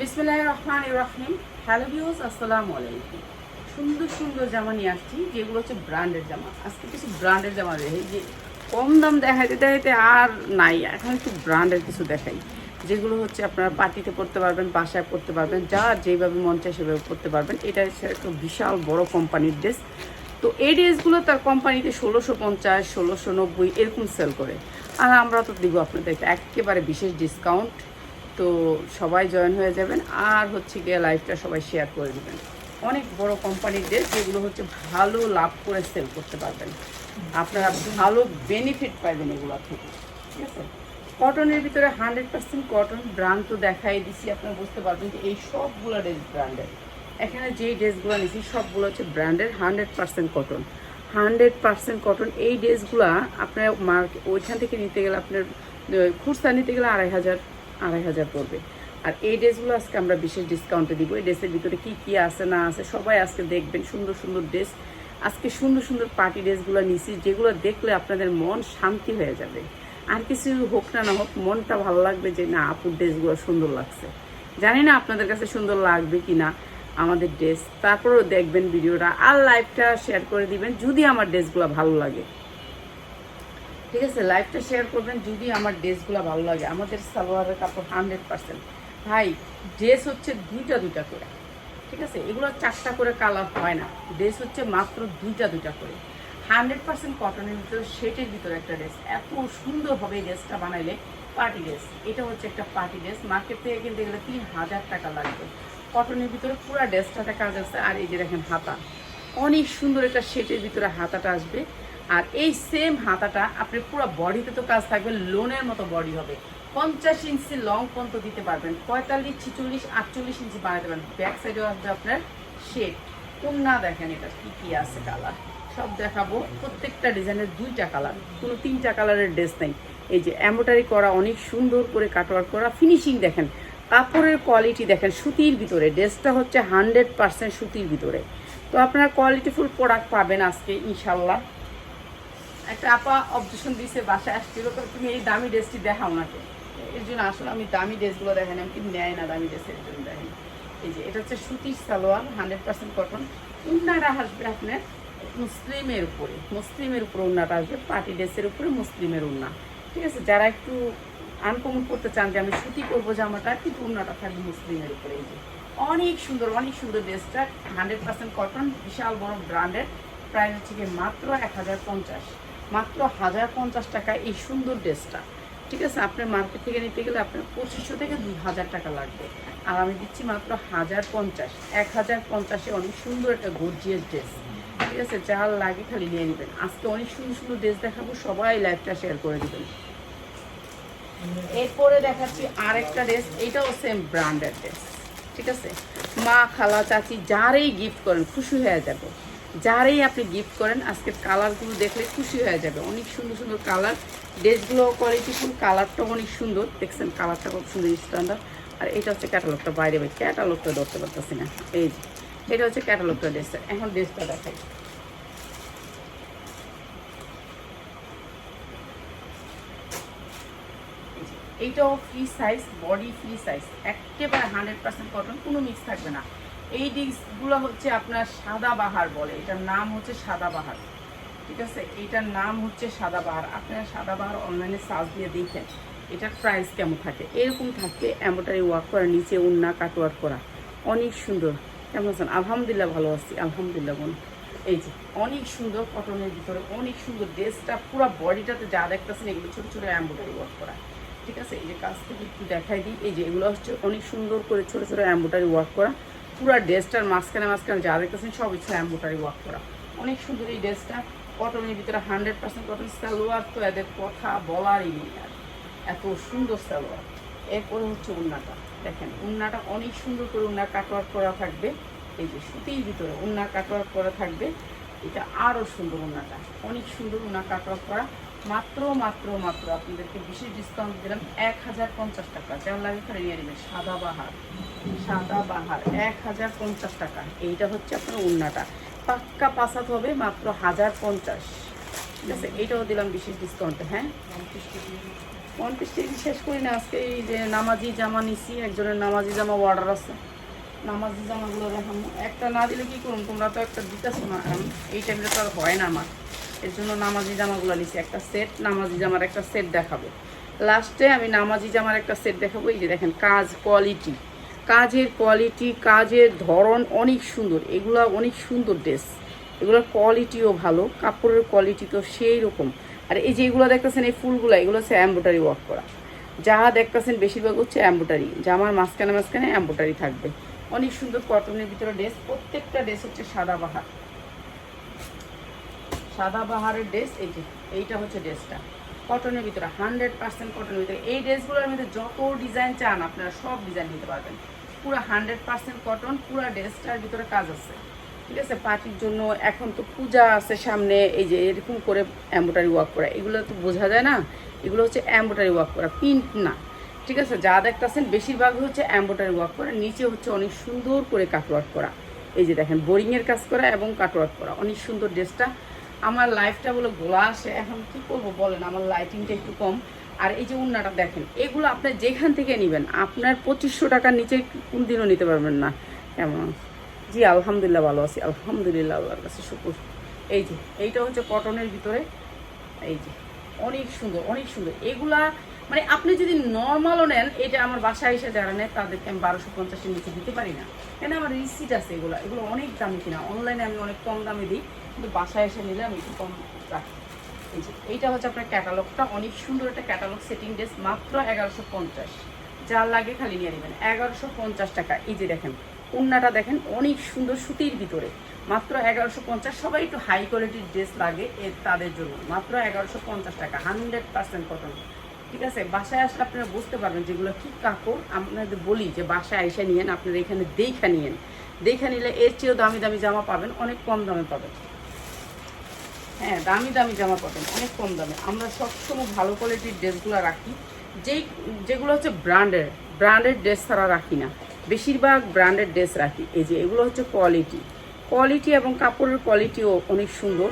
বিসমিল্লাহ রহমান রহিম। Hello views আসসালামু আলাইকুম। সুন্দর সুন্দর জামা নিয়ে আসছি, যেগুলো হচ্ছে ব্র্যান্ডের জামা। আজকে কিছু ব্র্যান্ডের জামা দেখে যে কম দাম দেখাইতে দেখাইতে আর নাই। এখন একটু ব্র্যান্ডের কিছু দেখাই, যেগুলো হচ্ছে আপনারা পার্টিতে পড়তে পারবেন, বাসায় পড়তে পারবেন, যা যেভাবে মন চায় সেভাবে পড়তে পারবেন। এটা হচ্ছে একটা বিশাল বড় কোম্পানির ড্রেস তো এই ড্রেসগুলো তার কোম্পানিতে ষোলোশো পঞ্চাশ, ষোলোশো নব্বই এরকম সেল করে। আর আমরা তো দিব আপনাদের একেবারে বিশেষ ডিসকাউন্ট তো সবাই জয়েন হয়ে যাবেন। আর হচ্ছে গিয়ে লাইভটা সবাই শেয়ার করে দেবেন। অনেক বড় কোম্পানির যেগুলো হচ্ছে ভালো লাভ করে সেল করতে পারবেন। আপনারা ভালো বেনিফিট পাইবেন এগুলো থেকে। ঠিক আছে? কটনের ভিতরে হান্ড্রেড পার্সেন্ট কটন ব্র্যান্ড তো দেখাই দিছি, আপনারা বুঝতে পারবেন যে এই সবগুলো ড্রেস ব্র্যান্ডের এখানে যেই ড্রেসগুলো নিছি, সবগুলো হচ্ছে ব্র্যান্ডের hundred percent cotton hundred percent cotton এই ড্রেসগুলো আপনার মার্কেট ওইখান থেকে নিতে গেলে আপনার খুচরা নিতে গেলে আড়াই হাজার আড়াই হাজার পড়বে। আর এই ড্রেসগুলো আজকে আমরা বিশেষ ডিসকাউন্টে দিব। এই ড্রেসের ভিতরে কি কি আছে, না আছে, সবাই আজকে দেখবেন সুন্দর সুন্দর ড্রেস। আজকে সুন্দর সুন্দর পার্টি ড্রেসগুলো নিছি, যেগুলো দেখলে আপনাদের মন শান্তি হয়ে যাবে। আর কিছু হোক না না হোক, মনটা ভালো লাগবে যে, না, আপুর ড্রেসগুলো সুন্দর লাগছে। জানি না আপনাদের কাছে সুন্দর লাগবে কি না আমাদের ড্রেস। তারপরেও দেখবেন ভিডিওটা আর লাইভটা শেয়ার করে দিবেন, যদি আমার ড্রেসগুলো ভালো লাগে। ঠিক আছে লাইভটা শেয়ার করবেন যদি আমার ড্রেসগুলো ভালো লাগে। আমাদের সালোয়ারের কাপড় হান্ড্রেড পার্সেন্ট ভাই ড্রেস হচ্ছে দুইটা দুইটা করে। ঠিক আছে, এগুলো চারটা করে কালার হয় না। ড্রেস হচ্ছে মাত্র দুইটা দুইটা করে। হান্ড্রেড পার্সেন্ট কটনের ভিতরে সেটের ভিতরে একটা ড্রেস এত সুন্দর হবে এই ড্রেসটা বানাইলে। পার্টি ড্রেস এটা হচ্ছে একটা পার্টি ড্রেস মার্কেট থেকে কিনতে গেলে তিন হাজার টাকা লাগবে। কটনের ভিতরে পুরো ড্রেসটাতে কাজ আছে আর এই যে দেখেন হাতা। অনেক সুন্দর একটা সেটের ভিতরে হাতাটা আসবে। আর এই সেম হাতাটা আপনি পুরো বডিতে তো কাজ থাকবে লোনের মতো বডি হবে। পঞ্চাশ ইঞ্চি লং পর্যন্ত দিতে পারবেন, পঁয়তাল্লিশ, ছিচল্লিশ, আটচল্লিশ ইঞ্চি বানাতে পারবেন। ব্যাক সাইডেও আসবে আপনার শেড না দেখেন এটা কি কি আছে কালার সব দেখাবো, প্রত্যেকটা ডিজাইনের দুইটা কালার কোনো তিনটা কালারের ড্রেস নেই। এই যে এম্বোটারি করা, অনেক সুন্দর করে কাটওয়ার করা ফিনিশিং দেখেন, কাপড়ের কোয়ালিটি দেখেন, সুতির ভিতরে ড্রেসটা হচ্ছে হান্ড্রেড পার্সেন্ট সুতির ভিতরে। তো আপনারা কোয়ালিটিফুল প্রোডাক্ট পাবেন আজকে ইনশাল্লাহ একটা আপা অবজেকশন দিয়েছে বাসায় আসছিল তুমি এই দামি ড্রেসটি দেখাও নাকে এর জন্য আসলে আমি দামি ড্রেসগুলো দেখেন আমি কিন্তু নেয় না দামি ড্রেসের জন্য দেখেন এই যে, এটা হচ্ছে সুতির সালোয়ার, হান্ড্রেড পার্সেন্ট কটন উন্নাটা আসবে আপনার মুসলিমের উপরে মুসলিমের উপরে উন্নাটা আসবে পার্টি ড্রেসের উপরে মুসলিমের উন্না। ঠিক আছে, যারা একটু আনকমন করতে চান যে আমি সুতি করব জামাটা, কিন্তু উন্নাটা থাকবে মুসলিমের উপরে। এই যে, অনেক সুন্দর অনেক সুন্দর ড্রেসটা হান্ড্রেড পার্সেন্ট কটন বিশাল বড় ব্র্যান্ডের প্রাইস হচ্ছে মাত্র এক হাজার পঞ্চাশ। মাত্র হাজার পঞ্চাশ টাকা এই সুন্দর ড্রেসটা। ঠিক আছে? আপনার মার্কেট থেকে নিতে গেলে আপনার পঁচিশশো থেকে দুই হাজার টাকা লাগবে। আর আমি দিচ্ছি মাত্র হাজার পঞ্চাশ এক হাজার পঞ্চাশে অনেক সুন্দর একটা গর্জিয়াস ড্রেস ঠিক আছে? যার লাগে খালি নিয়ে নেবেন। আজকে অনেক সুন্দর সুন্দর ড্রেস দেখাবো, সবাই লাইভটা শেয়ার করে দেবেন। এরপরে দেখাচ্ছি আরেকটা ড্রেস এইটাও সেম ব্র্যান্ডের ড্রেস ঠিক আছে? মা, খালা, চাচি, যারেই গিফট করেন, খুশি হয়ে যাবে। যারেই আপনি গিফট করেন, আজকের কালারগুলো দেখলে খুশি হয়ে যাবে। অনেক সুন্দর সুন্দর কালার ড্রেসগুলো কোয়ালিটিফুল কালারটাও অনেক সুন্দর। দেখছেন কালারটা খুব সুন্দর স্ট্যান্ডার্ড আর এটা হচ্ছে ক্যাটালগটা বাইরে বাইরে ক্যাটালগটা ধরতে পারতেছি না। এই যে, এটা হচ্ছে ক্যাটালগটা ড্রেসের এখন ড্রেসটা দেখাই। এইটাও free size body free size একেবারে হান্ড্রেড পার্সেন্ট কটন কোনো মিক্স থাকবে না। এই ডিস্কগুলো হচ্ছে আপনার সাদা বাহার বলে, এটার নাম হচ্ছে সাদা বাহার ঠিক আছে? এটার নাম হচ্ছে সাদা বাহার আপনারা সাদা বাহার অনলাইনে সার্চ দিয়ে দেখেন, এটার প্রাইস কেমন থাকে। এরকম থাকবে এম্বোটারি ওয়ার্ক করা, নিচে উন্না কাটওয়ার্ক করা, অনেক সুন্দর। কেমন আছেন? আলহামদুলিল্লাহ ভালো আছি, আলহামদুলিল্লাহ বোন। এই যে, অনেক সুন্দর কটনের ভিতরে অনেক সুন্দর ড্রেসটা পুরো বডিটাতে যা দেখতেছেন, এগুলো ছোটো ছোটো এম্বোটারি ওয়ার্ক করা, ঠিক আছে? এই যে কাছ থেকে একটু দেখাই দিই, এই যে এগুলো হচ্ছে অনেক সুন্দর করে ছোটো ছোটো এম্বোটারি ওয়ার্ক করা। পুরো ড্রেসটার মাঝখানে মাঝখানে যা দেখতেছেন সব ইচ্ছা এম্বোটারি ওয়ার্ক করা। অনেক সুন্দর এই ড্রেসটা। কটনের ভিতরে হান্ড্রেড পার্সেন্ট কটন সালোয়ার, তো এদের কথা বলারই নেই আর। এত সুন্দর সালোয়ার। এরপরে হচ্ছে উন্নাটা। দেখেন, উন্নাটা অনেক সুন্দর করে উন্না কাটওয়ার্ক করা থাকবে। এই যে সুতির ভিতরে উন্না কাটওয়ার্ক করা থাকবে। এটা আরও সুন্দর উন্নাটা। অনেক সুন্দর উন্না কাটওয়ার্ক করা। মাত্র মাত্র মাত্র আপনাদেরকে বিশেষ ডিসকাউন্ট দিলাম এক হাজার পঞ্চাশ টাকা। যেমন লাগে করে নিয়ে নেবেন সাদা বাহার। সাদা বাহার, এক হাজার পঞ্চাশ টাকা। এইটা হচ্ছে আপনার উন্নাটা পাক্কা পাসাত হবে মাত্র হাজার পঞ্চাশ। ঠিক আছে, এইটাও দিলাম বিশেষ ডিসকাউন্টে হ্যাঁ? ওয়ান পিসটা শেষ করি না, আজকে এই যে নামাজি জামা নিছি, একজনের নামাজি জামা অর্ডার আছে। নামাজি জামাগুলো দেখাবো। একটা না দিলে কি করুন তোমরা তো একটা দিতেছো না। এই টাইমটা তো আর হয় না আমার। এর জন্য নামাজি জামাগুলো নিছি। একটা সেট নামাজি জামার একটা সেট দেখাবো। লাস্টে আমি নামাজি জামার একটা সেট দেখাবো। এই যে দেখেন, কাজ কোয়ালিটি কাজের কোয়ালিটি কাজের ধরন অনেক সুন্দর। এগুলো অনেক সুন্দর ড্রেস এগুলোর কোয়ালিটিও ভালো, কাপড়ের কোয়ালিটি তো সেই রকম আর এই যে এগুলো দেখতেছেন, এই ফুলগুলো, এগুলো হচ্ছে এম্ব্রয়ডারি ওয়ার্ক করা। যা দেখতেছেন বেশিরভাগ হচ্ছে এম্ব্রয়ডারি জামার মাঝখানে মাঝখানে এম্ব্রয়ডারি থাকবে। অনেক সুন্দর কটনের ভিতরে ড্রেস প্রত্যেকটা ড্রেস হচ্ছে সাদা বাহার। সাদা বাহারের ড্রেস এই যে, এইটা হচ্ছে ড্রেসটা কটনের ভিতরে হান্ড্রেড পার্সেন্ট কটনের ভিতরে। এই ড্রেসগুলোর মধ্যে যত ডিজাইন চান, আপনারা সব ডিজাইন নিতে পারবেন। পুরো হান্ড্রেড পার্সেন্ট কটন পুরো ড্রেসটার ভিতরে কাজ আছে। ঠিক আছে? পার্টির জন্য এখন তো পূজা আছে সামনে, এই যে এরকম করে এম্ব্রয়ডারি ওয়ার্ক করা। এগুলো তো বোঝা যায় না। এগুলো হচ্ছে এম্ব্রয়ডারি ওয়ার্ক করা প্রিন্ট না। ঠিক আছে? যা দেখতেছেন, বেশিরভাগ হচ্ছে এম্ব্রয়ডারি ওয়ার্ক করা, নিচে হচ্ছে অনেক সুন্দর করে কাটওয়ার্ক করা। এই যে দেখেন বোরিংয়ের কাজ করা এবং কাটওয়ার্ক করা, অনেক সুন্দর ড্রেসটা। আমার লাইফটা বলে গোলা আসে। এখন কি করব বলেন? আমার লাইটিংটা একটু কম। আর এই যে উন্নাটা দেখেন, এগুলো আপনি যেখান থেকে নেবেন, আপনার পঁচিশশো টাকার নিচে কোন দিনও নিতে পারবেন না। কেমন? জি, আলহামদুলিল্লাহ ভালো আছি, আলহামদুলিল্লাহ আল্লাহর কাছে শুকুর। এই যে, এইটা হচ্ছে কটনের ভিতরে, এই যে, অনেক সুন্দর অনেক সুন্দর। এগুলা মানে আপনি যদি নর্মালও নেন, এটা আমার বাসায় এসে যারা নেয়, তাদেরকে আমি বারোশো পঞ্চাশের নিচে দিতে পারি না। কেন আমার রিসিট আছে এগুলো এগুলো অনেক দামি কিনা। অনলাইনে আমি অনেক কম দামে দিই, কিন্তু বাসায় এসে নিলে আমি একটু কম রাখি। যে, এইটা হচ্ছে আপনার ক্যাটালগটা অনেক সুন্দর একটা ক্যাটালগ সেটিং ড্রেস মাত্র এগারোশো পঞ্চাশ। যা লাগে খালি নিয়ে নেবেন। এগারোশো পঞ্চাশ টাকা। এই যে দেখেন উন্নাটা দেখেন, অনেক সুন্দর সুতির ভিতরে। মাত্র এগারোশো পঞ্চাশ। সবাই একটু হাই কোয়ালিটির ড্রেস লাগে এ, তাদের জন্য। মাত্র এগারোশো পঞ্চাশ টাকা। হান্ড্রেড পার্সেন্ট কটন ঠিক আছে? বাসায় আসলে আপনারা বুঝতে পারবেন যেগুলো কি কাপড়। আপনাদের বলি যে বাসায় এসে নিয়েন, আপনারা এখানে দেখা নিয়েন। দেখা নিলে এর চেয়েও দামি দামি জামা পাবেন, অনেক কম দামে পাবেন। হ্যাঁ দামি দামি জামা পাবেন অনেক কম দামে। আমরা সবসময় ভালো কোয়ালিটির ড্রেসগুলো রাখি। যেই, যেগুলো হচ্ছে ব্র্যান্ডের ব্র্যান্ডের ড্রেস ছাড়া রাখি না। বেশিরভাগ ব্র্যান্ডের ড্রেস রাখি। এই যে, এগুলো হচ্ছে কোয়ালিটি কোয়ালিটি এবং কাপড়ের কোয়ালিটিও অনেক সুন্দর।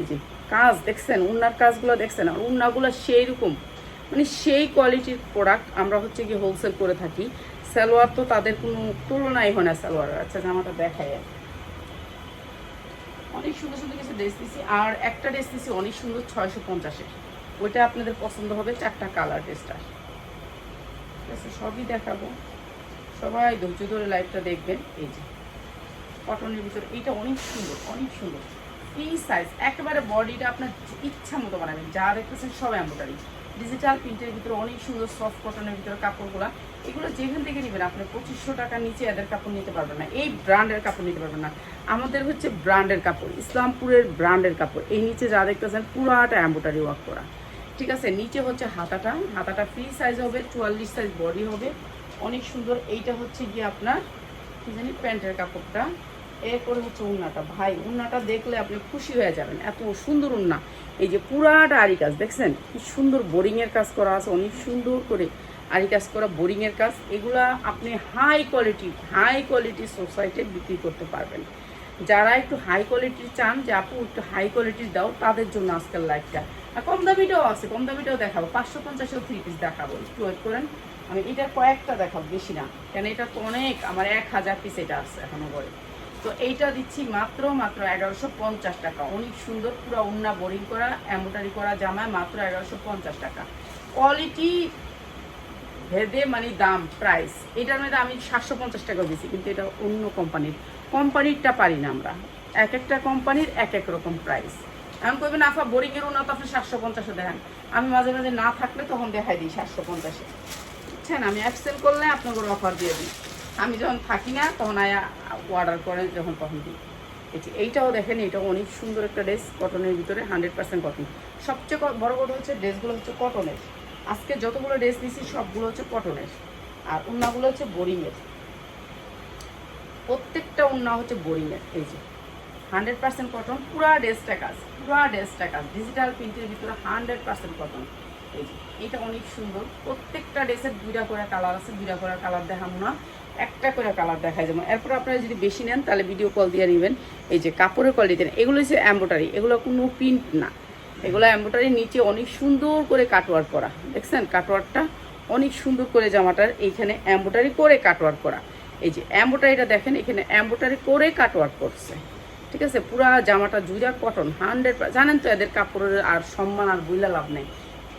এই যে, কাজ দেখছেন, উন্নার কাজগুলো দেখছেন, আর উন্নাগুলো সেই রকম মানে সেই কোয়ালিটির প্রোডাক্ট আমরা হচ্ছে কি হোলসেল করে থাকি। সালোয়ার তো তাদের কোনো তুলনাই হয় না সালোয়ার আচ্ছা জামাটা দেখাই আর অনেক সুন্দর সুন্দর কিছু ড্রেস দিছি আর একটা ড্রেস দিছি অনেক সুন্দর ছয়শো পঞ্চাশের ওইটা আপনাদের পছন্দ হবে চারটা কালার ড্রেসটা ঠিক আছে, সবই দেখাবো। সবাই ধৈর্য ধরে লাইভটা দেখবেন। এই যে কটনের ভিতরে এইটা অনেক সুন্দর অনেক সুন্দর। ফ্রি সাইজ একেবারে বডিটা আপনার ইচ্ছা মতো বানাবেন। যা দেখতেছেন সব এম্বোটারি ডিজিটাল প্রিন্টের ভিতরে অনেক সুন্দর সফট কটনের ভিতরে কাপড়গুলো, এগুলো যেখান থেকে নেবেন আপনি পঁচিশশো টাকার নিচে এদের কাপড় নিতে পারবেন না। এই ব্র্যান্ডের কাপড় নিতে পারবেন না। আমাদের হচ্ছে ব্র্যান্ডের কাপড়, ইসলামপুরের ব্র্যান্ডের কাপড়। এই নিচে যা দেখতেছেন পুরাটা এম্বোটারি ওয়ার্ক করা। ঠিক আছে, নিচে হচ্ছে হাতাটা হাতাটা ফ্রি সাইজ হবে, চুয়াল্লিশ সাইজ বডি হবে। অনেক সুন্দর, এইটা হচ্ছে গিয়ে আপনার কি জানি প্যান্টের কাপড়টা। এরপরে হচ্ছে উন্নাটা। ভাই, উন্নাটা দেখলে আপনি খুশি হয়ে যাবেন। এত সুন্দর উন্না। এই যে পুরাটা আরি কাজ দেখছেন? কি সুন্দর বোরিংয়ের কাজ করা আছে, অনেক সুন্দর করে আরি কাজ করা বোরিংয়ের কাজ। এগুলা আপনি high quality high quality society বিক্রি করতে পারবেন। যারা একটু হাই কোয়ালিটির চান, যে আপু একটু হাই কোয়ালিটির দাও, তাদের জন্য আজকাল লাইফটা আর কম দামিটাও আছে, কম দামিটাও দেখাবো। পাঁচশো পঞ্চাশের থ্রি পিস দেখাবো। একটু ওয়েট করেন। আমি এটা কয়েকটা দেখাবো, বেশি না। কেন, এটা তো অনেক, আমার এক হাজার পিস এটা আছে এখনও পরে তো এইটা দিচ্ছি মাত্র মাত্র এগারোশো পঞ্চাশ টাকা। অনেক সুন্দর, পুরো উন্না বোরিং করা এম্বোটারি করা জামায় মাত্র এগারোশো পঞ্চাশ টাকা। কোয়ালিটি ভেদে মানে দাম প্রাইস এটার মধ্যে আমি সাতশো পঞ্চাশ টাকা দিচ্ছি কিন্তু এটা অন্য কোম্পানির কোম্পানিরটা পারি না আমরা। এক একটা কোম্পানির এক এক রকম প্রাইস এমন করবেন আফা, বোরিংয়ের উন্নত আপনি সাতশো পঞ্চাশে দেখেন আমি মাঝে মাঝে না থাকলে তখন দেখাই দিই সাতশো পঞ্চাশে। বুঝছেন? আমি অ্যাক্সেল করলে আপনাকে অফার দিয়ে দিই। আমি যখন থাকি না, তখন আয়া অর্ডার করে যখন তখন দিই। যে এইটাও দেখেন এটাও অনেক সুন্দর একটা ড্রেস কটনের ভিতরে হান্ড্রেড পার্সেন্ট কটন সবচেয়ে বড় কথা হচ্ছে ড্রেসগুলো হচ্ছে কটনের আজকে যতগুলো ড্রেস দিয়েছি সবগুলো হচ্ছে কটনের আর উন্নাগুলো হচ্ছে বোরিংয়ের প্রত্যেকটা উন্না হচ্ছে বোরিংয়ের এই যে। হান্ড্রেড পার্সেন্ট কটন পুরা ড্রেসটা কাজ, পুরা ড্রেসটা কাজ। ডিজিটাল প্রিন্টের ভিতরে হান্ড্রেড পার্সেন্ট কটন এই যে এটা অনেক সুন্দর। প্রত্যেকটা ড্রেসের দুইটা করে কালার আছে, দুইটা করে কালার দেখাবো না। একটা করে কালার দেখায় যেমন এরপর আপনারা যদি বেশি নেন, তাহলে ভিডিও কল দিয়ে নেবেন। এই যে কাপড়ের কোয়ালিটি এগুলো হচ্ছে এম্বোটারি এগুলো কোনো প্রিন্ট না। এগুলো এম্বোটারি নিচে অনেক সুন্দর করে কাটওয়ার্ক করা। দেখছেন? কাটওয়ার্কটা অনেক সুন্দর করে জামাটার এইখানে এম্বোটারি করে কাটওয়ার্ক করা। এই যে এম্বোটারিটা দেখেন, এখানে এম্বোটারি করে কাটওয়ার্ক করছে। ঠিক আছে? পুরা জামাটা জুইরা কটন হান্ড্রেড জানেন তো এদের কাপড়ের আর সম্মান আর বুইলা লাভ নেই।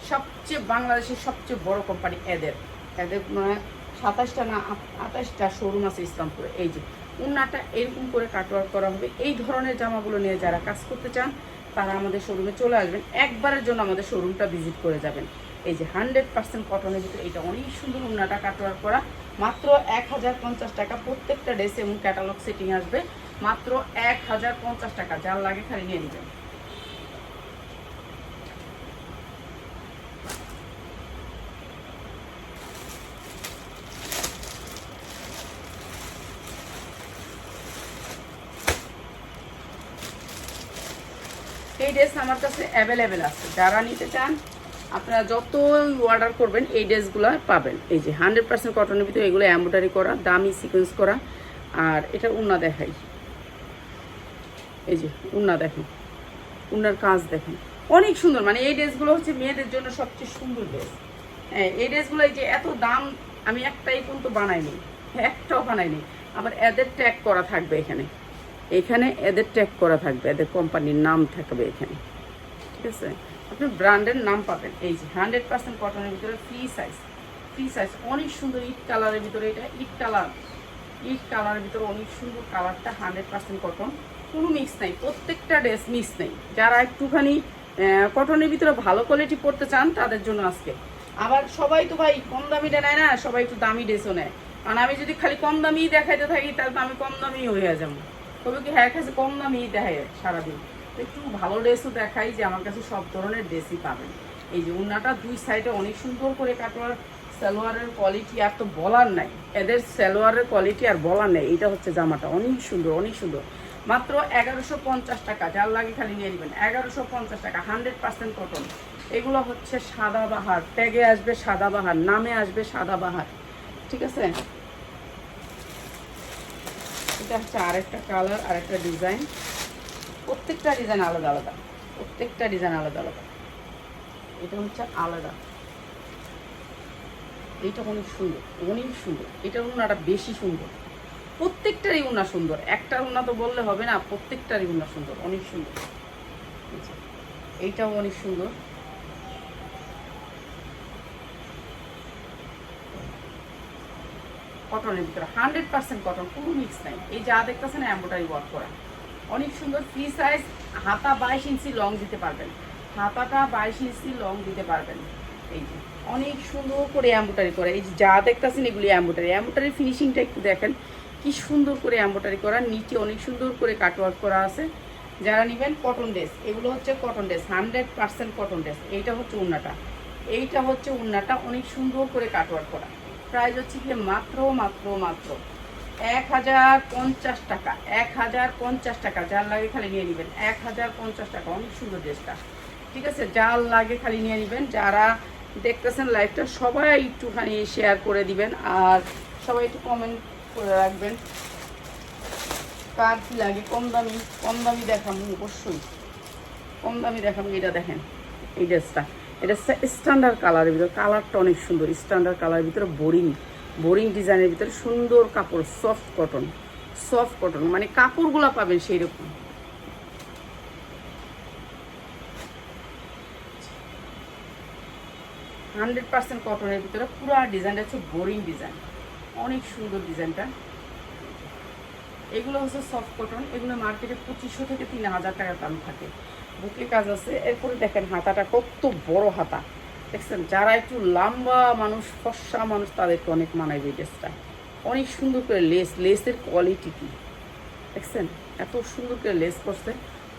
সবচেয়ে বাংলাদেশের সবচেয়ে বড় কোম্পানি এদের। এদের মানে সাতাশটা না আঠাশটা শোরুম আছে ইসলামপুরে, এই যে। উন্নাটা এরকম করে কাটওয়ার্ক করা হবে। এই ধরনের জামাগুলো নিয়ে যারা কাজ করতে চান, তারা আমাদের শোরুমে চলে আসবেন। একবারের জন্য আমাদের শোরুমটা ভিজিট করে যাবেন। এই যে হান্ড্রেড পার্সেন্ট কটনের ভিতরে এটা অনেক সুন্দর উন্নাটা কাটওয়ার্ক করা। মাত্র এক হাজার পঞ্চাশ টাকা প্রত্যেকটা ড্রেস এবং ক্যাটালগ সেটিং আসবে। মাত্র এক হাজার পঞ্চাশ টাকা, যার লাগে খালি নিয়ে নেবেন। ড্রেস আমার কাছে অ্যাভেলেবেল আছে। যারা নিতে চান, আপনারা যত অর্ডার করবেন, এই ড্রেসগুলো পাবেন। এই যে হান্ড্রেড পার্সেন্ট কটনের ভিতরে এগুলো এম্ব্রয়ডারি করা, দামি সিকোয়েন্স করা। আর এটা উন্না দেখাই। এই যে উন্না দেখেন। উন্নার কাজ দেখেন। অনেক সুন্দর। মানে এই ড্রেসগুলো হচ্ছে মেয়েদের জন্য সবচেয়ে সুন্দর ড্রেস। হ্যাঁ এই ড্রেসগুলো এই যে এত দাম, আমি একটাই কিন্তু বানাইনি। একটাও বানাইনি। আবার এদের ট্যাগ করা থাকবে এখানে। এখানে এদের ট্যাগ করা থাকবে, এদের কোম্পানির নাম থাকবে এখানে। ঠিক আছে? আপনি ব্র্যান্ডের নাম পাবেন। এই যে হান্ড্রেড পার্সেন্ট কটনের ভিতরে ফ্রি সাইজ ফ্রি সাইজ অনেক সুন্দর ইট কালারের ভিতরে এটা, ইট কালার। ইট কালারের ভিতরে অনেক সুন্দর কালারটা হান্ড্রেড পার্সেন্ট কটন কোনো মিক্স নেই, প্রত্যেকটা ড্রেস মিক্স নেই। যারা একটুখানি কটনের ভিতরে ভালো কোয়ালিটি পড়তে চান, তাদের জন্য আজকে। আবার সবাই তো ভাই কম দামিটা নেয় না, সবাই একটু দামি ড্রেসও নেয়। কারণ আমি যদি খালি কম দামি দেখাইতে থাকি, তাহলে তো আমি কম দামি হয়ে যাব। তবে কি হ্যাঁ কাছে কম দামি দেখায় সারাদিন। একটু ভালো ড্রেসও দেখাই যে আমার কাছে সব ধরনের ড্রেসই পাবেন। এই যে উন্নাটা দুই সাইডে অনেক সুন্দর করে কাটোয়ার সালোয়ারের কোয়ালিটি আর তো বলার নাই। এদের সালোয়ারের কোয়ালিটি আর বলার নেই। এটা হচ্ছে জামাটা। অনেক সুন্দর অনেক সুন্দর। মাত্র এগারোশো পঞ্চাশ টাকা। যার লাগে খালি নিয়ে নেবেন। এগারোশো পঞ্চাশ টাকা। হান্ড্রেড পার্সেন্ট কটন এগুলো হচ্ছে সাদা বাহার। ট্যাগে আসবে সাদা বাহার। নামে আসবে সাদা বাহার। ঠিক আছে? এটা হচ্ছে আরেকটা কালার, আরেকটা ডিজাইন। প্রত্যেকটা ডিজাইন আলাদা আলাদা। প্রত্যেকটা ডিজাইন আলাদা আলাদা। এটা হচ্ছে আলাদা। এইটা অনেক সুন্দর অনেক সুন্দর। এটার উন্নাটা বেশি সুন্দর। প্রত্যেকটারই উন্না সুন্দর। একটা উন্না তো বললে হবে না, প্রত্যেকটারই উন্না সুন্দর, অনেক সুন্দর। এইটাও অনেক সুন্দর। কটনের ভিতরে। হান্ড্রেড পার্সেন্ট কটন কোনো মিক্স নাই। এই যা দেখতেছেন এম্বোটারি ওয়ার্ক করা। অনেক সুন্দর ফ্রি সাইজ হাতা বাইশ ইঞ্চি লং দিতে পারবেন। হাতাটা বাইশ ইঞ্চি লং দিতে পারবেন। এই যে, অনেক সুন্দর করে এম্বোটারি করা। এই যে যা দেখতেছেন এগুলি এম্বোটারি এম্বোটারি ফিনিশিংটা একটু দেখেন। কি সুন্দর করে এম্বোটারি করা। নিচে অনেক সুন্দর করে কাটওয়ার্ক করা আছে। যারা নেবেন কটন ড্রেস এগুলো হচ্ছে cotton dress hundred percent cotton dress এইটা হচ্ছে উন্নাটা এইটা হচ্ছে উন্নাটা অনেক সুন্দর করে কাটওয়ার্ক করা। প্রাইস হচ্ছে কি মাত্র মাত্র মাত্র এক হাজার পঞ্চাশ টাকা, এক হাজার পঞ্চাশ টাকা। যার লাগে খালি নিয়ে নেবেন। এক হাজার পঞ্চাশ টাকা। অনেক সুন্দর ড্রেসটা। ঠিক আছে? যার লাগে খালি নিয়ে নেবেন। যারা দেখতেছেন লাইভটা সবাই একটুখানি শেয়ার করে দিবেন। আর সবাই একটু কমেন্ট করে রাখবেন। কার কি লাগে? কম দামি কম দামি দেখাবো, অবশ্যই। কম দামি দেখাবো, এটা দেখেন, এই ড্রেসটা। এটা স্ট্যান্ডার্ড কালারের ভিতরে কালারটা অনেক সুন্দর স্ট্যান্ডার্ড কালারের ভিতরে বোরিং বোরিং ডিজাইনের ভিতরে সুন্দর কাপড় সফট কটন সফট কটন মানে কাপড়গুলো পাবেন সেই রকম হান্ড্রেড পার্সেন্ট কটনের ভিতরে পুরো ডিজাইনটা হচ্ছে বোরিং ডিজাইন অনেক সুন্দর ডিজাইনটা এগুলো হচ্ছে সফট কটন এগুলো মার্কেটে পঁচিশশো থেকে তিন হাজার টাকার দাম থাকে। বুকে কাজ আছে। এরপরে দেখেন হাতাটা কত বড় হাতা। দেখছেন, যারা একটু লম্বা মানুষ, ফর্সা মানুষ, তাদেরকে অনেক এই ড্রেসটা। অনেক সুন্দর করে লেস, লেসের কোয়ালিটি কি? দেখছেন, এত সুন্দর করে লেস করছে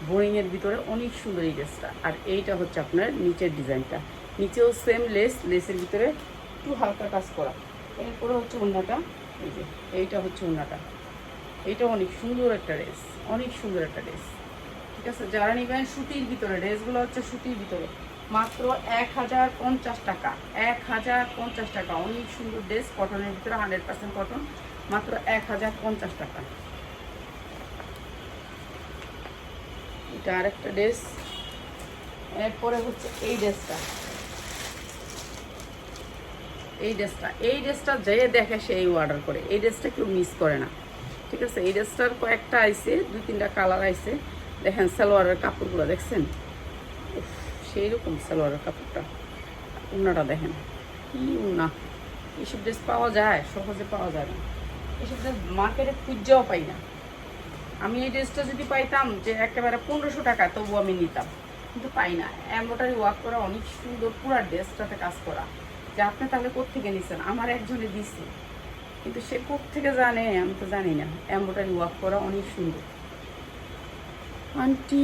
বোরিংয়ের ভিতরে অনেক সুন্দর এই ড্রেসটা। আর এইটা হচ্ছে আপনার নিচের ডিজাইনটা। নিচেও সেম লেস, লেসের ভিতরে একটু হালকা কাজ করা। এরপরে হচ্ছে উন্নাটা এই যে, এইটা হচ্ছে উন্নাটা এটা অনেক সুন্দর একটা ড্রেস। অনেক সুন্দর একটা ড্রেস। ঠিক আছে? যারা নেবেন সুতির ভিতরে, ড্রেসগুলো হচ্ছে সুতির ভিতরে, মাত্র এক হাজার পঞ্চাশ টাকা, এক হাজার পঞ্চাশ টাকা। অনেক সুন্দর ড্রেস, কটনের ভিতরে হান্ড্রেড পার্সেন্ট কটন, মাত্র এক হাজার পঞ্চাশ টাকা। এটা আরেকটা ড্রেস। এরপরে হচ্ছে এই ড্রেসটা। এই ড্রেসটা এই ড্রেসটা যে দেখে সেই অর্ডার করে। এই ড্রেসটা কেউ মিস করে না। ঠিক আছে? এই ড্রেসটার কয়েকটা আইসে দুই তিনটা কালার আইছে। দেখেন সালোয়ারের কাপড়গুলো দেখছেন? সেই রকম সালোয়ারের কাপড়টা। উন্নাটা দেখেন। কি উন্না এইসব ড্রেস পাওয়া যায়? সহজে পাওয়া যায় না। এইসব ড্রেস মার্কেটে খুঁজেও পাই না। আমি এই ড্রেসটা যদি পাইতাম যে একেবারে পনেরোশো টাকা, তবু আমি নিতাম। কিন্তু পাই না। এমব্রয়ডারি ওয়ার্ক করা অনেক সুন্দর, পুরা ড্রেসটাতে কাজ করা। যে আপনি তাহলে কোথেকে নিছেন? আমার একজনে দিছে। কিন্তু সে থেকে জানে? আমি তো জানি না। এমব্রয়ডারি ওয়ার্ক করা অনেক সুন্দর। আন্টি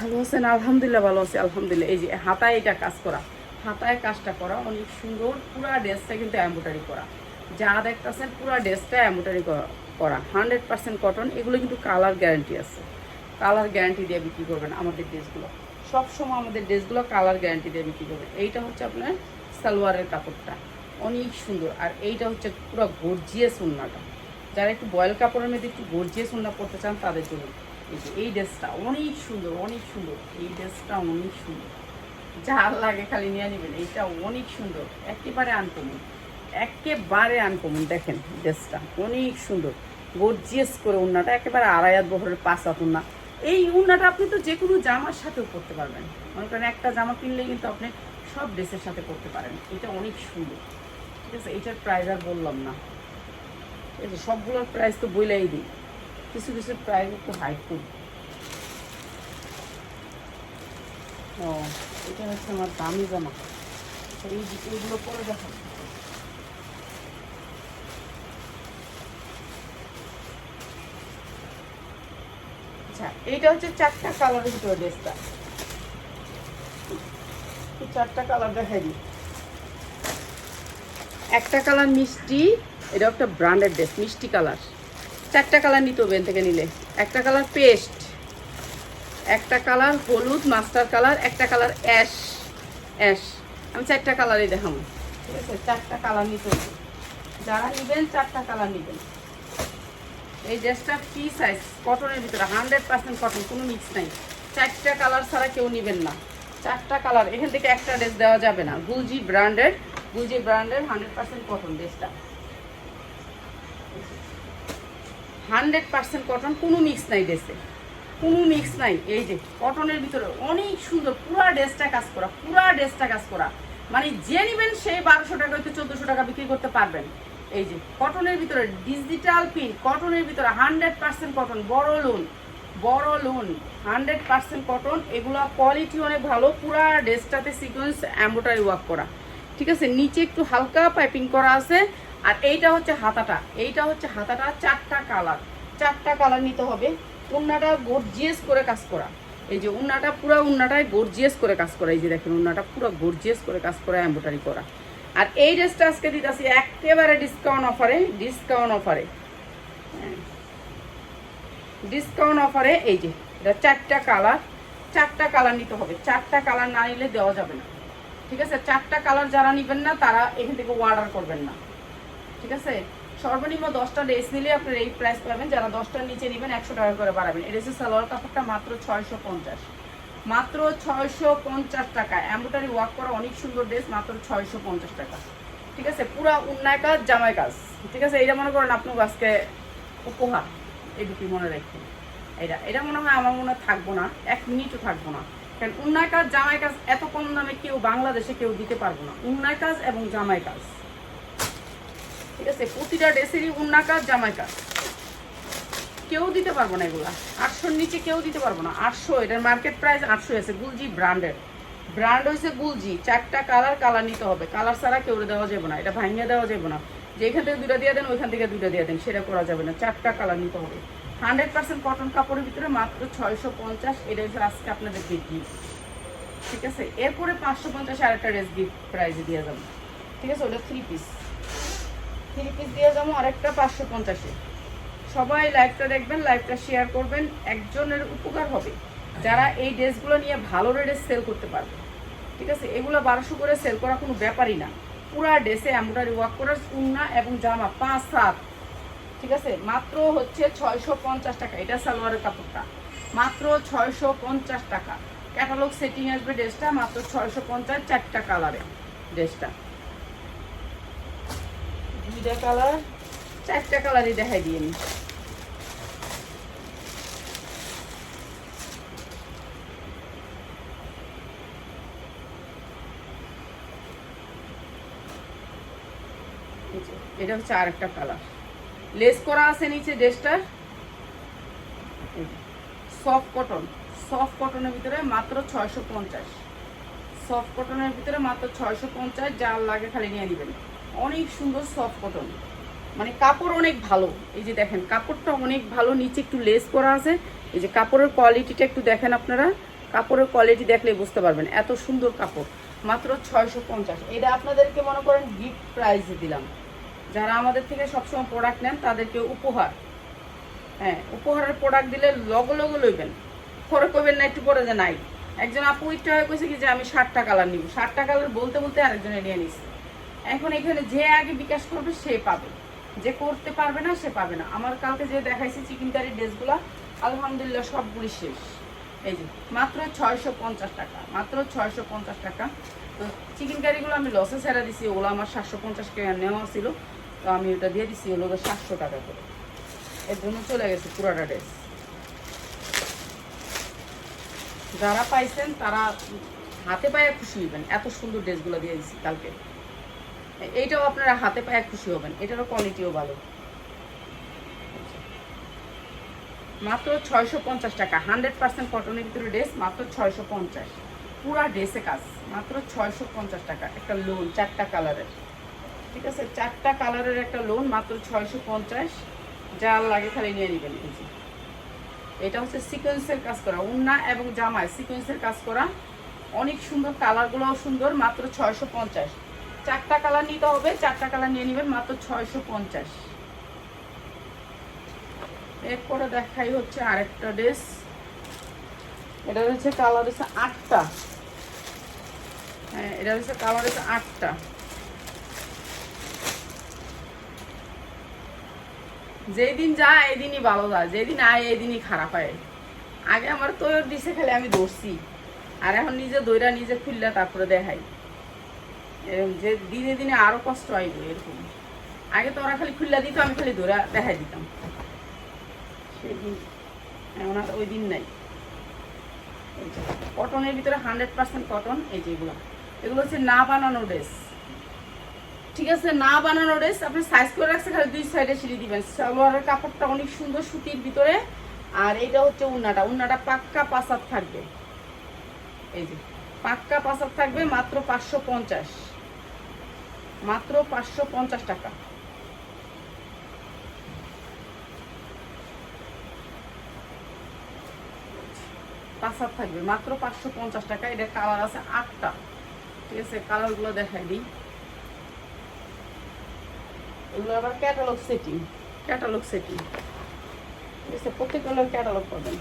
ভালো আছেন আলহামদুলিল্লাহ ভালো আছে, আলহামদুলিল্লাহ। এই যে, হাতায় এটা কাজ করা। হাতায় কাজটা করা, অনেক সুন্দর, পুরা ড্রেসটা কিন্তু এমব্রয়ডারি করা। যা দেখতেছেন, পুরা ড্রেসটা এমব্রয়ডারি করা। হান্ড্রেড পার্সেন্ট কটন এগুলো কিন্তু কালার গ্যারান্টি আছে। কালার গ্যারান্টি দিয়ে বিক্রি করবেন আমাদের ড্রেসগুলো। সবসময় আমাদের ড্রেসগুলো কালার গ্যারান্টি দিয়ে বিক্রি করবেন। এইটা হচ্ছে আপনার সালোয়ারের কাপড়টা। অনেক সুন্দর। আর এইটা হচ্ছে পুরো গর্জিয়াস উন্নাটা যারা একটু বয়েল কাপড়ের মধ্যে একটু গর্জিয়াস উন্না পড়তে চান, তাদের জন্য। এই ড্রেসটা অনেক সুন্দর অনেক সুন্দর। এই ড্রেসটা অনেক সুন্দর। যার লাগে খালি নিয়ে নেবেন, এইটা অনেক সুন্দর, একেবারে আনকমন একেবারে আনকমন দেখেন ড্রেসটা অনেক সুন্দর। গর্জিয়াস করে উন্নাটা একেবারে আড়াই হাত বহরের, পাঁচ হাত উন্না এই উন্নাটা আপনি তো যে কোনো জামার সাথেও পরতে পারবেন। মনে করেন একটা জামা কিনলে কিন্তু আপনি সব ড্রেসের সাথে পরতে পারেন। এটা অনেক সুন্দর। ঠিক আছে, এটার প্রাইস আর বললাম না। ঠিক আছে সবগুলোর প্রাইস তো বইলাই দিই। কিছু কিছু প্রাইস একটু হাই ও, এটা হচ্ছে আমার দামি জামা। এই এইগুলো পরে দেখো আচ্ছা এইটা হচ্ছে চারটা কালারের ভিতরে ড্রেসটা চারটা কালার দেখাই একটা কালার মিষ্টি এটা একটা ব্র্যান্ডেড ড্রেস মিষ্টি কালার চারটা কালার নিতে হবে থেকে নিলে। একটা কালার পেস্ট, একটা কালার হলুদ, মাস্টার কালার, একটা কালার অ্যাশ অ্যাশ। আমি চারটা কালারই দেখাবো। ঠিক আছে, চারটা কালার নিতে হবে। যারা নেবেন, চারটা কালার নেবেন। এই ড্রেসটা ফ্রি সাইজ, কটনের ভিতরে, হান্ড্রেড পার্সেন্ট কটন, কোনো মিক্স নাই। চারটা কালার ছাড়া কেউ নেবেন না। চারটা কালার, এখান থেকে একটা ড্রেস দেওয়া যাবে না। গুলজি ব্র্যান্ডেড গুলজি ব্র্যান্ডের হান্ড্রেড পার্সেন্ট কটন ড্রেসটা। হান্ড্রেড পার্সেন্ট কটন কোনো মিক্স নাই ড্রেসে কোনো মিক্স নাই। এই যে কটনের ভিতরে অনেক সুন্দর, পুরা ড্রেসটা কাজ করা, পুরা ড্রেসটা কাজ করা। মানে যে নেবেন সেই বারোশো টাকা হয়তো চোদ্দোশো টাকা বিক্রি করতে পারবেন। এই যে কটনের ভিতরে ডিজিটাল প্রিন্ট কটনের ভিতরে হান্ড্রেড পার্সেন্ট কটন বড় লোন বড় লোন হান্ড্রেড পার্সেন্ট কটন এগুলো কোয়ালিটি অনেক ভালো, পুরা ড্রেসটাতে সিকোয়েন্স এম্বোটারি ওয়ার্ক করা। ঠিক আছে, নিচে একটু হালকা পাইপিং করা আছে আর এইটা হচ্ছে হাতাটা, এইটা হচ্ছে হাতাটা চারটা কালার চারটা কালার নিতে হবে। উন্নাটা গর্জিয়াস করে কাজ করা। এই যে উন্নাটা পুরো উন্নাটায় গর্জিয়াস করে কাজ করা। এই যে দেখেন, উন্নাটা পুরো গর্জিয়াস করে কাজ করা এম্বোটারি করা। আর এই ড্রেসটা আজকে দিতেছি একেবারে ডিসকাউন্ট অফারে ডিসকাউন্ট অফারে ডিসকাউন্ট অফারে এই যে, এটা চারটা কালার চারটা কালার নিতে হবে। চারটা কালার না নিলে দেওয়া যাবে না। ঠিক আছে? চারটা কালার যারা নেবেন না, তারা এখান থেকে অর্ডার করবেন না। ঠিক আছে? সর্বনিম্ন দশটা ড্রেস নিলে আপনার এই প্রাইস পাবেন। যারা দশটার নিচে নেবেন একশো টাকা করে বাড়াবেন। এই ড্রেসের সালোয়ার কাপড়টা মাত্র ছয়শো পঞ্চাশ। মাত্র ছয়শো পঞ্চাশ টাকা। এম্ব্রয়ডারি ওয়ার্ক করা অনেক সুন্দর ড্রেস, মাত্র ছয়শো পঞ্চাশ টাকা। ঠিক আছে? পুরা উন্নয় কাজ জামাই কাজ। ঠিক আছে? এটা মনে করেন আপনার আজকে উপহার। এই দুটি মনে রাখবেন এটা এটা মনে হয় আমার মনে থাকব না। এক মিনিটও থাকব না। কারণ উন্নয় কাজ জামাই কাজ এত কম দামে কেউ বাংলাদেশে কেউ দিতে পারব না। উন্নয় কাজ এবং জামাই কাজ। ঠিক আছে, প্রতিটা ড্রেসেরই উন্না কাজ জামাই কাজ কেউ দিতে পারব না এগুলা। আটশোর নিচে কেউ দিতে পারব না। আটশো, এটার মার্কেট প্রাইস আটশো আছে। গুলজি ব্র্যান্ডের ব্র্যান্ড হয়েছে গুলজি। চারটা কালার কালার নিতে হবে। কালার ছাড়া কেউ দেওয়া যাবে না। এটা ভাঙিয়ে দেওয়া যাবে না। যেখান থেকে দুটো দিয়ে দেন, ওইখান থেকে দুটো দিয়ে দেন। সেটা করা যাবে না। চারটা কালার নিতে হবে। হান্ড্রেড পার্সেন্ট কটন কাপড়ের ভিতরে মাত্র ছয়শো পঞ্চাশ। এটা হচ্ছে আজকে আপনাদের গিফট ঠিক আছে? এরপরে পাঁচশো পঞ্চাশ আরেকটা ড্রেস গিফট প্রাইজে দিয়ে যাব। ঠিক আছে? ওটা থ্রি পিস থ্রি পিস দিয়ে যাব, আরেকটা পাঁচশো পঞ্চাশে। সবাই লাইভটা দেখবেন লাইভটা শেয়ার করবেন, একজনের উপকার হবে। যারা এই ড্রেসগুলো নিয়ে ভালো রেটে সেল করতে পারবে। ঠিক আছে? এগুলো বারোশো করে সেল করা কোনো ব্যাপারই না। পুরা ড্রেসে এমব্রয়ডারি ওয়ার্ক করার উন্না এবং জামা, পাঁচ সাত ঠিক আছে? মাত্র হচ্ছে ছয়শো পঞ্চাশ টাকা। এটা সালোয়ারের কাপড়টা। মাত্র ছয়শো পঞ্চাশ টাকা। ক্যাটালগ সেটিং আসবে ড্রেসটা মাত্র ছয়শো পঞ্চাশ, চারটা কালারে ড্রেসটা দুইটা কালার? চারটা কালারই দেখাই দিয়ে নি। এটা হচ্ছে আরেকটা কালার। লেস করা আছে নিচে ড্রেসটার সফট কটন সফট কটনের ভিতরে মাত্র ছয়শো পঞ্চাশ। সফট কটনের ভিতরে মাত্র ছয়শো পঞ্চাশ, যার লাগে খালি নিয়ে নেবেন। অনেক সুন্দর সফট কটন মানে কাপড় অনেক ভালো। এই যে দেখেন, কাপড়টা অনেক ভালো, নিচে একটু লেস করা আছে। এই যে কাপড়ের কোয়ালিটিটা একটু দেখেন আপনারা। কাপড়ের কোয়ালিটি দেখলে বুঝতে পারবেন, এত সুন্দর কাপড়। মাত্র ছয়শো পঞ্চাশ। এটা আপনাদেরকে মনে করেন গিফট প্রাইজে দিলাম। যারা আমাদের থেকে সবসময় প্রোডাক্ট নেন, তাদেরকে উপহার। হ্যাঁ উপহারের প্রোডাক্ট দিলে লগে লগে লইবেন। পরে কইবেন না, একটু পরে যে নাই। একজন আপু ইচ্ছা হয়ে কইছে কি যে আমি ষাটটা কালার নিব। ষাটটা কালার বলতে বলতে আরেকজনে নিয়ে নিছে। এখন এখানে যে আগে বিকাশ করবে, সে পাবে। যে করতে পারবে না, সে পাবে না। আমার কালকে যে দেখাইছি চিকেন কারি ড্রেসগুলো, আলহামদুলিল্লাহ সবগুলি শেষ। এই যে, মাত্র ছয়শো পঞ্চাশ টাকা, মাত্র ছয়শো পঞ্চাশ টাকা। তো চিকেন কারিগুলো আমি লসে ছেড়ে দিছি, ওগুলো আমার সাতশো পঞ্চাশ টাকা নেওয়া ছিল। তো আমি ওটা দিয়ে দিছি ওগুলো সাতশো টাকা করে। এর জন্য চলে গেছে পুরাটা ড্রেস যারা পাইছেন, তারা হাতে পায়ে খুশি হইবেন। এত সুন্দর ড্রেসগুলো দিয়ে দিচ্ছি কালকে। এইটাও আপনারা হাতে পায়ে খুশি হবেন। এটারও কোয়ালিটিও ভালো। মাত্র ছয়শো পঞ্চাশ টাকা। হান্ড্রেড পার্সেন্ট কটনের ভিতরে ড্রেস মাত্র ছয়শো পঞ্চাশ। পুরা ড্রেসে কাজ। মাত্র ছয়শো পঞ্চাশ টাকা। একটা লোন চারটা কালারের ঠিক আছে? চারটা কালারের একটা লোন মাত্র ছয়শো পঞ্চাশ। যা লাগে খালি নিয়ে নেবেন এটা হচ্ছে সিকোয়েন্সের কাজ করা। উন্না এবং জামায় সিকোয়েন্সের কাজ করা। অনেক সুন্দর কালারগুলোও সুন্দর। মাত্র ছয়শো পঞ্চাশ। চারটা কালার নিতে হবে, চারটা কালার নিয়ে নেবেন মাত্র ছয়শো পঞ্চাশ। এরপরে দেখাই হচ্ছে আরেকটা ড্রেস এটা হচ্ছে কালার হচ্ছে আটটা। হ্যাঁ এটা হচ্ছে কালার হচ্ছে আটটা। যেদিন যায়, এদিনই ভালো যায়, যেদিন আয়, এদিনই খারাপ হয়। আগে আমার তৈর দিছে, খালি আমি দৌড়ছি আর এখন নিজে দইরা নিজে খুললে তারপরে দেখাই। যে দিনে দিনে আরও কষ্ট আইব, এরকম। আগে তো ওরা খালি খুললা দিত, আমি খালি দৌড়া দেখাই দিতাম। সেদিন আর ওই দিন নাই। কটনের ভিতরে হান্ড্রেড পার্সেন্ট কটন, এই যে এগুলো। হচ্ছে না বানানো ড্রেস। ঠিক আছে, না বানানো ড্রেস, আপনি সাইজ করে রাখছে খালি দুই সাইডে সিঁড়ি দিবেন। সালোয়ারের কাপড়টা অনেক সুন্দর সুতির ভিতরে। আর এইটা হচ্ছে উন্নাটা। উন্নাটা পাক্কা পাসার থাকবে। এই যে, পাক্কা পাসার থাকবে মাত্র পাঁচশো পঞ্চাশ। মাত্র পাঁচশো পঞ্চাশ টাকা। পাসার থাকবে মাত্র পাঁচশো পঞ্চাশ টাকা। এটা কালার আছে আটটা। ঠিক আছে কালারগুলো দেখাই দিই। এগুলো আবার ক্যাটালগ সেটিং ক্যাটালগ সেটিং ঠিক আছে প্রত্যেকগুলোর ক্যাটালগ পাবেন।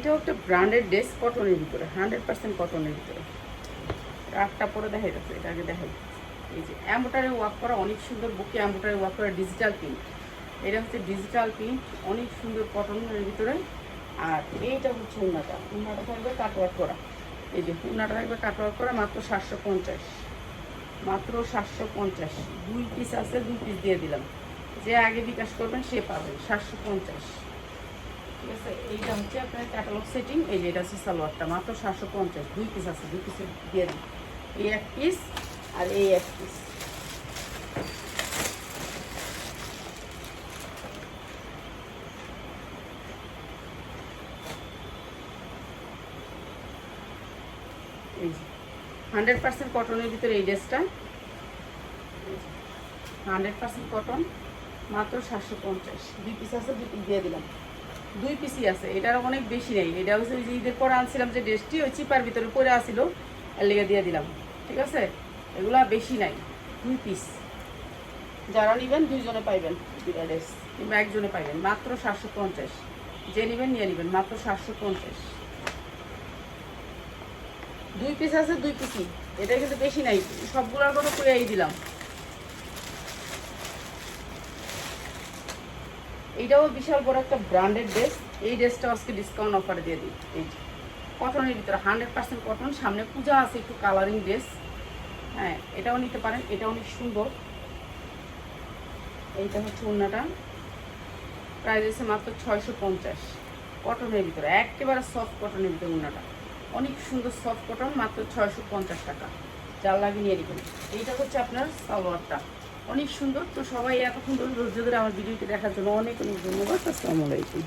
এটাও একটা ব্র্যান্ডেড ড্রেস কটনের ভিতরে হান্ড্রেড পার্সেন্ট কটনের ভিতরে। আটটা পরে দেখা যাচ্ছে এটা আগে দেখাই। এই যে অ্যাম্বোটারে ওয়ার্ক করা অনেক সুন্দর বুকে অ্যাম্বোটারে ওয়ার্ক করা ডিজিটাল প্রিন্ট এটা হচ্ছে ডিজিটাল প্রিন্ট অনেক সুন্দর কটনের ভিতরে। আর এইটা হচ্ছে উন্নাটা। উন্নাটা থাকবে কাটওয়ার্ক করা। এই যে উন্নাটা থাকবে কাটওয়ার্ক করা, মাত্র সাতশো পঞ্চাশ। মাত্র সাতশো পঞ্চাশ। দুই পিস আছে, দুই পিস দিয়ে দিলাম। যে আগে বিকাশ করবেন, সে পাবেন সাতশো পঞ্চাশ। ঠিক আছে এইটা হচ্ছে আপনার ক্যাটালগ সেটিং এই হচ্ছে সালোয়ারটা। মাত্র সাতশো পঞ্চাশ, দুই পিস আছে, দুই পিসে দিয়ে এই এক পিস আর এই এক পিস এই হান্ড্রেড পার্সেন্ট কটনের ভিতরে এই ড্রেসটা হান্ড্রেড পার্সেন্ট কটন মাত্র সাতশো পঞ্চাশ। দুই পিস আছে, দুই পিস দিয়ে দিলাম। দুই পিসি আছে, এটার অনেক বেশি নেই। এটা হচ্ছে যে ঈদের পরে আনছিলাম যে ড্রেসটি, ওই চিপার ভিতরে পরে আসিল, এর লেগে দিয়ে দিলাম। ঠিক আছে? এগুলা বেশি নাই, দুই পিস। যারা নেবেন, দুইজনে পাইবেন দুইটা ড্রেস। কিংবা একজনে পাইবেন, মাত্র সাতশো পঞ্চাশ। যে নেবেন, নিয়ে নেবেন, মাত্র সাতশো পঞ্চাশ। দুই পিস আছে, দুই পিসি। এটা কিন্তু বেশি নাই, সবগুলোর কথা কইয়াই দিলাম। এইটাও বিশাল বড় একটা ব্র্যান্ডেড ড্রেস এই ড্রেসটা আজকে ডিসকাউন্ট অফারে দিয়ে দিই। এই যে কটনের ভিতরে হান্ড্রেড পার্সেন্ট কটন সামনে পূজা আছে একটু কালারিং ড্রেস হ্যাঁ এটাও নিতে পারেন এটা অনেক সুন্দর। এইটা হচ্ছে ওড়নাটা। প্রাইস আছে মাত্র ছয়শো পঞ্চাশ। কটনের ভিতরে, একেবারে সফট কটনের ভিতরে ওড়নাটা। অনেক সুন্দর সফট কটন মাত্র ছয়শো পঞ্চাশ টাকা। জাল লাগিয়ে নিয়ে নেবেন এইটা হচ্ছে আপনার সালোয়ারটা। অনেক সুন্দর। তো সবাই এতক্ষণ ধরে ধৈর্য ধরে আমার ভিডিওটি দেখার জন্য অনেক অনেক ধন্যবাদ। আসসালামু আলাইকুম।